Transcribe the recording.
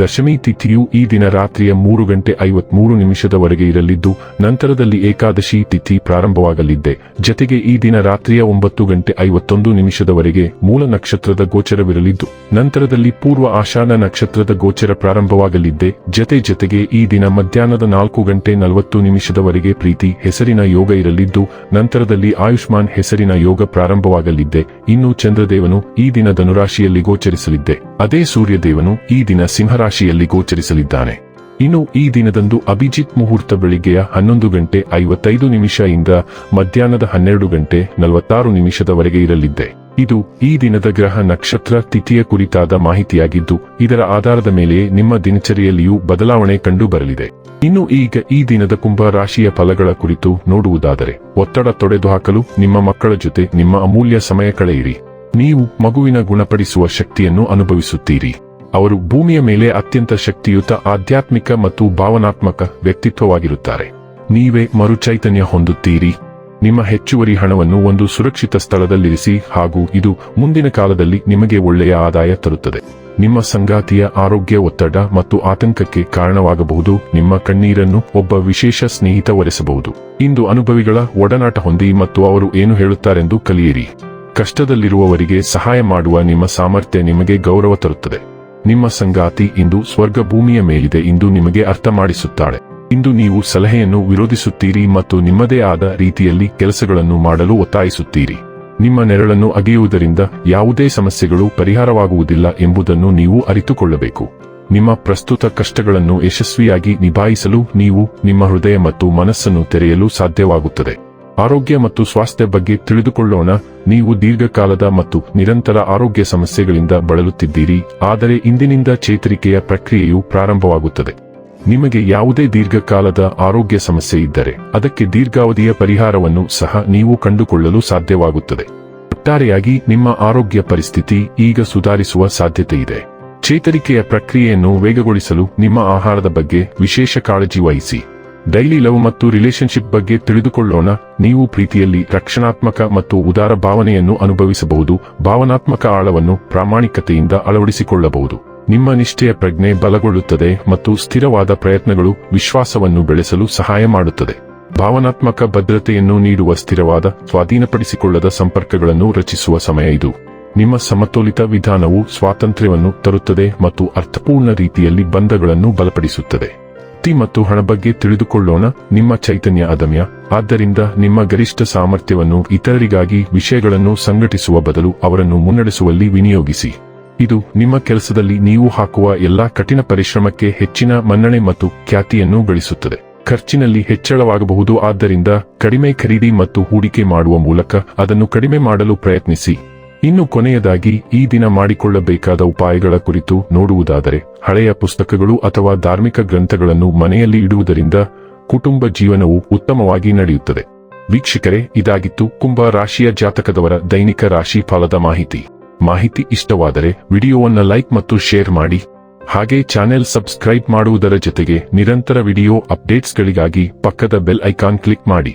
ದಶಮಿ ತಿಥಿಯು ಈ ದಿನ ರಾತ್ರಿಯ ಮೂರು ಗಂಟೆ ಐವತ್ಮೂರು ನಿಮಿಷದವರೆಗೆ ಇರಲಿದ್ದು, ನಂತರದಲ್ಲಿ ಏಕಾದಶಿ ತಿಥಿ ಪ್ರಾರಂಭವಾಗಲಿದ್ದೆ. ಜತೆಗೆ ಈ ದಿನ ರಾತ್ರಿಯ ಒಂಬತ್ತು ಗಂಟೆ ಐವತ್ತೊಂದು ನಿಮಿಷದವರೆಗೆ ಮೂಲ ನಕ್ಷತ್ರದ ಗೋಚರವಿರಲಿದ್ದು, ನಂತರದಲ್ಲಿ ಪೂರ್ವ ಆಶಾನ ನಕ್ಷತ್ರದ ಗೋಚರ ಪ್ರಾರಂಭವಾಗಲಿದ್ದೆ. ಜತೆ ಜತೆಗೆ ಈ ದಿನ ಮಧ್ಯಾಹ್ನದ ನಾಲ್ಕು ಗಂಟೆ ನಲವತ್ತು ನಿಮಿಷದವರೆಗೆ ಪ್ರೀತಿ ಹೆಸರಿನ ಯೋಗ ಇರಲಿದ್ದು, ನಂತರದಲ್ಲಿ ಆಯುಷ್ಮಾನ್ ಹೆಸರಿನ ಯೋಗ ಪ್ರಾರಂಭವಾಗಲಿದ್ದೆ. ಇನ್ನು ಚಂದ್ರದೇವನು ಈ ದಿನ ಧನುರಾಶಿಯಲ್ಲಿ ಗೋಚರಿಸಲಿದ್ದೆ. ಅದೇ ಸೂರ್ಯದೇವನು ಈ ದಿನ ಸಿಂಹರಾಶಿಯಲ್ಲಿ ಗೋಚರಿಸಲಿದ್ದಾನೆ. ಇನ್ನು ಈ ದಿನದಂದು ಅಭಿಜಿತ್ ಮುಹೂರ್ತ ಬೆಳಿಗ್ಗೆಯ ಹನ್ನೊಂದು ಗಂಟೆ ಐವತ್ತೈದು ನಿಮಿಷ ಇಂದ ಮಧ್ಯಾಹ್ನದ ಹನ್ನೆರಡು ಗಂಟೆ ನಲವತ್ತಾರು ನಿಮಿಷದವರೆಗೆ ಇರಲಿದ್ದೆ. ಇದು ಈ ದಿನದ ಗ್ರಹ ನಕ್ಷತ್ರ ತಿಥಿಯ ಕುರಿತಾದ ಮಾಹಿತಿಯಾಗಿದ್ದು, ಇದರ ಆಧಾರದ ಮೇಲೆ ನಿಮ್ಮ ದಿನಚರಿಯಲ್ಲಿಯೂ ಬದಲಾವಣೆ ಕಂಡು ಬರಲಿದೆ ಇನ್ನು ಈಗ ಈ ದಿನದ ಕುಂಭ ರಾಶಿಯ ಫಲಗಳ ಕುರಿತು ನೋಡುವುದಾದರೆ, ಒತ್ತಡ ತೊಡೆದುಹಾಕಲು ನಿಮ್ಮ ಮಕ್ಕಳ ಜೊತೆ ನಿಮ್ಮ ಅಮೂಲ್ಯ ಸಮಯ ಕಳೆಯಿರಿ. ನೀವು ಮಗುವಿನ ಗುಣಪಡಿಸುವ ಶಕ್ತಿಯನ್ನು ಅನುಭವಿಸುತ್ತೀರಿ. ಅವರು ಭೂಮಿಯ ಮೇಲೆ ಅತ್ಯಂತ ಶಕ್ತಿಯುತ, ಆಧ್ಯಾತ್ಮಿಕ ಮತ್ತು ಭಾವನಾತ್ಮಕ ವ್ಯಕ್ತಿತ್ವವಾಗಿರುತ್ತಾರೆ. ನೀವೇ ಮರುಚೈತನ್ಯ ಹೊಂದುತ್ತೀರಿ. ನಿಮ್ಮ ಹೆಚ್ಚುವರಿ ಹಣವನ್ನು ಒಂದು ಸುರಕ್ಷಿತ ಸ್ಥಳದಲ್ಲಿರಿಸಿ ಹಾಗೂ ಇದು ಮುಂದಿನ ಕಾಲದಲ್ಲಿ ನಿಮಗೆ ಒಳ್ಳೆಯ ಆದಾಯ ತರುತ್ತದೆ. ನಿಮ್ಮ ಸಂಗಾತಿಯ ಆರೋಗ್ಯ ಒತ್ತಡ ಮತ್ತು ಆತಂಕಕ್ಕೆ ಕಾರಣವಾಗಬಹುದು. ನಿಮ್ಮ ಕಣ್ಣೀರನ್ನು ಒಬ್ಬ ವಿಶೇಷ ಸ್ನೇಹಿತ ಒರೆಸಬಹುದು. ಇಂದು ಅನುಭವಿಗಳ ಒಡನಾಟ ಹೊಂದಿ ಮತ್ತು ಅವರು ಏನು ಹೇಳುತ್ತಾರೆಂದು ಕಲಿಯಿರಿ. ಕಷ್ಟದಲ್ಲಿರುವವರಿಗೆ ಸಹಾಯ ಮಾಡುವ ನಿಮ್ಮ ಸಾಮರ್ಥ್ಯ ನಿಮಗೆ ಗೌರವ ತರುತ್ತದೆ. ನಿಮ್ಮ ಸಂಗಾತಿ ಇಂದು ಸ್ವರ್ಗ ಭೂಮಿಯ ಮೇಲಿದೆ ಎಂದು ನಿಮಗೆ ಅರ್ಥ ಮಾಡಿಸುತ್ತಾಳೆ ಇಂದು ನೀವು ಸಲಹೆಯನ್ನು ವಿರೋಧಿಸುತ್ತೀರಿ ಮತ್ತು ನಿಮ್ಮದೇ ಆದ ರೀತಿಯಲ್ಲಿ ಕೆಲಸಗಳನ್ನು ಮಾಡಲು ಒತ್ತಾಯಿಸುತ್ತೀರಿ. ನಿಮ್ಮ ನೆರಳನ್ನು ಅಗೆಯುವುದರಿಂದ ಯಾವುದೇ ಸಮಸ್ಯೆಗಳು ಪರಿಹಾರವಾಗುವುದಿಲ್ಲ ಎಂಬುದನ್ನು ನೀವು ಅರಿತುಕೊಳ್ಳಬೇಕು. ನಿಮ್ಮ ಪ್ರಸ್ತುತ ಕಷ್ಟಗಳನ್ನು ಯಶಸ್ವಿಯಾಗಿ ನಿಭಾಯಿಸಲು ನೀವು ನಿಮ್ಮ ಹೃದಯ ಮತ್ತು ಮನಸ್ಸನ್ನು ತೆರೆಯಲು ಸಾಧ್ಯವಾಗುತ್ತದೆ. ಆರೋಗ್ಯ ಮತ್ತು ಸ್ವಾಸ್ಥ್ಯ ಬಗ್ಗೆ ತಿಳಿದುಕೊಳ್ಳೋಣ. ನೀವು ದೀರ್ಘಕಾಲದ ಮತ್ತು ನಿರಂತರ ಆರೋಗ್ಯ ಸಮಸ್ಯೆಗಳಿಂದ ಬಳಲುತ್ತಿದ್ದೀರಿ. ಆದರೆ ಇಂದಿನಿಂದ ಚೇತರಿಕೆಯ ಪ್ರಕ್ರಿಯೆಯು ಪ್ರಾರಂಭವಾಗುತ್ತದೆ. ನಿಮಗೆ ಯಾವುದೇ ದೀರ್ಘಕಾಲದ ಆರೋಗ್ಯ ಸಮಸ್ಯೆ ಇದ್ದರೆ, ಅದಕ್ಕೆ ದೀರ್ಘಾವಧಿಯ ಪರಿಹಾರವನ್ನು ಸಹ ನೀವು ಕಂಡುಕೊಳ್ಳಲು ಸಾಧ್ಯವಾಗುತ್ತದೆ. ಒಟ್ಟಾರೆಯಾಗಿ ನಿಮ್ಮ ಆರೋಗ್ಯ ಪರಿಸ್ಥಿತಿ ಈಗ ಸುಧಾರಿಸುವ ಸಾಧ್ಯತೆ ಇದೆ. ಚೇತರಿಕೆಯ ಪ್ರಕ್ರಿಯೆಯನ್ನು ವೇಗಗೊಳಿಸಲು ನಿಮ್ಮ ಆಹಾರದ ಬಗ್ಗೆ ವಿಶೇಷ ಕಾಳಜಿ ವಹಿಸಿ. ಡೈಲಿ ಲವ್ ಮತ್ತು ರಿಲೇಶನ್ಶಿಪ್ ಬಗ್ಗೆ ತಿಳಿದುಕೊಳ್ಳೋಣ. ನೀವು ಪ್ರೀತಿಯಲ್ಲಿ ರಕ್ಷಣಾತ್ಮಕ ಮತ್ತು ಉದಾರ ಭಾವನೆಯನ್ನು ಅನುಭವಿಸಬಹುದು. ಭಾವನಾತ್ಮಕ ಆಳವನ್ನು ಪ್ರಾಮಾಣಿಕತೆಯಿಂದ ಅಳವಡಿಸಿಕೊಳ್ಳಬಹುದು. ನಿಮ್ಮ ನಿಷ್ಠೆಯ ಪ್ರಜ್ಞೆ ಬಲಗೊಳ್ಳುತ್ತದೆ ಮತ್ತು ಸ್ಥಿರವಾದ ಪ್ರಯತ್ನಗಳು ವಿಶ್ವಾಸವನ್ನು ಬೆಳೆಸಲು ಸಹಾಯ ಮಾಡುತ್ತದೆ. ಭಾವನಾತ್ಮಕ ಭದ್ರತೆಯನ್ನು ನೀಡುವ ಸ್ಥಿರವಾದ, ಸ್ವಾಧೀನಪಡಿಸಿಕೊಳ್ಳದ ಸಂಪರ್ಕಗಳನ್ನು ರಚಿಸುವ ಸಮಯ ಇದು. ನಿಮ್ಮ ಸಮತೋಲಿತ ವಿಧಾನವು ಸ್ವಾತಂತ್ರ್ಯವನ್ನು ತರುತ್ತದೆ ಮತ್ತು ಅರ್ಥಪೂರ್ಣ ರೀತಿಯಲ್ಲಿ ಬಂಧಗಳನ್ನು ಬಲಪಡಿಸುತ್ತದೆ. ವೃತ್ತಿ ಮತ್ತು ಹಣ ಬಗ್ಗೆ ತಿಳಿದುಕೊಳ್ಳೋಣ. ನಿಮ್ಮ ಚೈತನ್ಯ ಅದಮ್ಯ. ಆದ್ದರಿಂದ ನಿಮ್ಮ ಗರಿಷ್ಠ ಸಾಮರ್ಥ್ಯವನ್ನು ಇತರರಿಗಾಗಿ ವಿಷಯಗಳನ್ನು ಸಂಘಟಿಸುವ ಬದಲು ಅವರನ್ನು ಮುನ್ನಡೆಸುವಲ್ಲಿ ವಿನಿಯೋಗಿಸಿ. ಇದು ನಿಮ್ಮ ಕೆಲಸದಲ್ಲಿ ನೀವು ಹಾಕುವ ಎಲ್ಲಾ ಕಠಿಣ ಪರಿಶ್ರಮಕ್ಕೆ ಹೆಚ್ಚಿನ ಮನ್ನಣೆ ಮತ್ತು ಖ್ಯಾತಿಯನ್ನು ಗಳಿಸುತ್ತದೆ. ಖರ್ಚಿನಲ್ಲಿ ಹೆಚ್ಚಳವಾಗಬಹುದು. ಆದ್ದರಿಂದ ಕಡಿಮೆ ಖರೀದಿ ಮತ್ತು ಹೂಡಿಕೆ ಮಾಡುವ ಮೂಲಕ ಅದನ್ನು ಕಡಿಮೆ ಮಾಡಲು ಪ್ರಯತ್ನಿಸಿ. ಇನ್ನು ಕೊನೆಯದಾಗಿ ಈ ದಿನ ಮಾಡಿಕೊಳ್ಳಬೇಕಾದ ಉಪಾಯಗಳ ಕುರಿತು ನೋಡುವುದಾದರೆ, ಹಳೆಯ ಪುಸ್ತಕಗಳು ಅಥವಾ ಧಾರ್ಮಿಕ ಗ್ರಂಥಗಳನ್ನು ಮನೆಯಲ್ಲಿ ಇಡುವುದರಿಂದ ಕುಟುಂಬ ಜೀವನವು ಉತ್ತಮವಾಗಿ ನಡೆಯುತ್ತದೆ. ವೀಕ್ಷಕರೇ, ಇದಾಗಿತ್ತು ಕುಂಭ ರಾಶಿಯ ಜಾತಕದವರ ದೈನಿಕ ರಾಶಿ ಫಲದ ಮಾಹಿತಿ. ಮಾಹಿತಿ ಇಷ್ಟವಾದರೆ ವಿಡಿಯೋವನ್ನ ಲೈಕ್ ಮತ್ತು ಶೇರ್ ಮಾಡಿ. ಹಾಗೆ ಚಾನೆಲ್ ಸಬ್ಸ್ಕ್ರೈಬ್ ಮಾಡುವುದರ ಜೊತೆಗೆ ನಿರಂತರ ವಿಡಿಯೋ ಅಪ್ಡೇಟ್ಸ್ಗಳಿಗಾಗಿ ಪಕ್ಕದ ಬೆಲ್ ಐಕಾನ್ ಕ್ಲಿಕ್ ಮಾಡಿ.